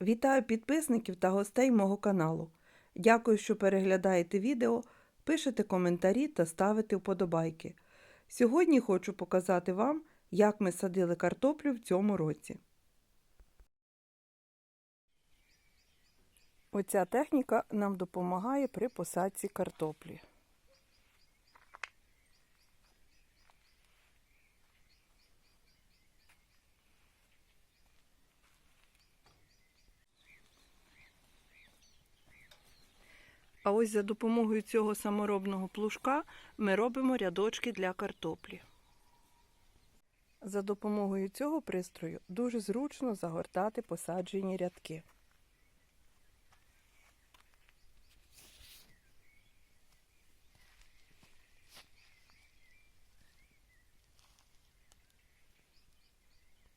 Вітаю підписників та гостей мого каналу. Дякую, що переглядаєте відео, пишете коментарі та ставите вподобайки. Сьогодні хочу показати вам, як ми садили картоплю в цьому році. Оця техніка нам допомагає при посадці картоплі. А ось за допомогою цього саморобного плужка ми робимо рядочки для картоплі. За допомогою цього пристрою дуже зручно загортати посаджені рядки.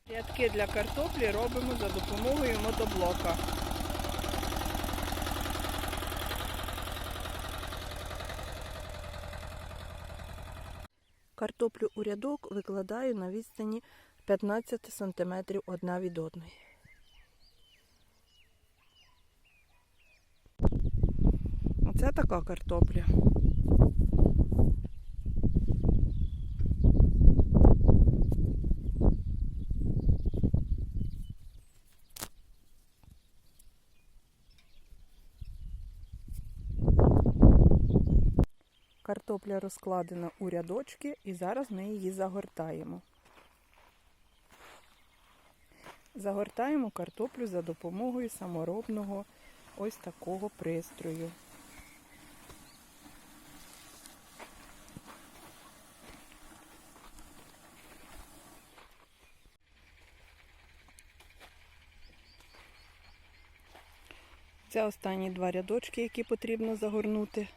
Рядки для картоплі робимо за допомогою мотоблока. Картоплю у рядок викладаю на відстані 15 см одна від одної. Оце така картопля. Картопля розкладена у рядочки і зараз ми її загортаємо. Загортаємо картоплю за допомогою саморобного ось такого пристрою. Це останні два рядочки, які потрібно загорнути.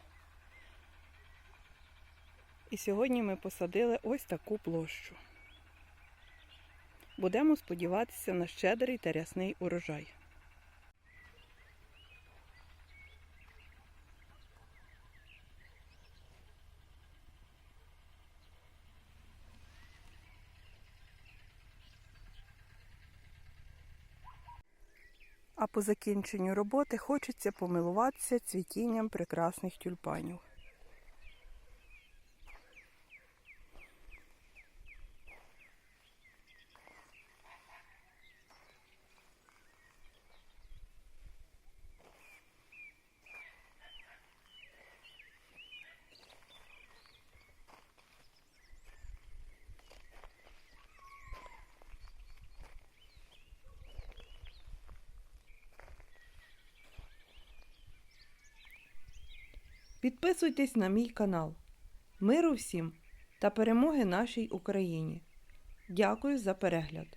І сьогодні ми посадили ось таку площу. Будемо сподіватися на щедрий та рясний урожай. А по закінченню роботи хочеться помилуватися цвітінням прекрасних тюльпанів. Підписуйтесь на мій канал. Миру всім та перемоги нашій Україні. Дякую за перегляд!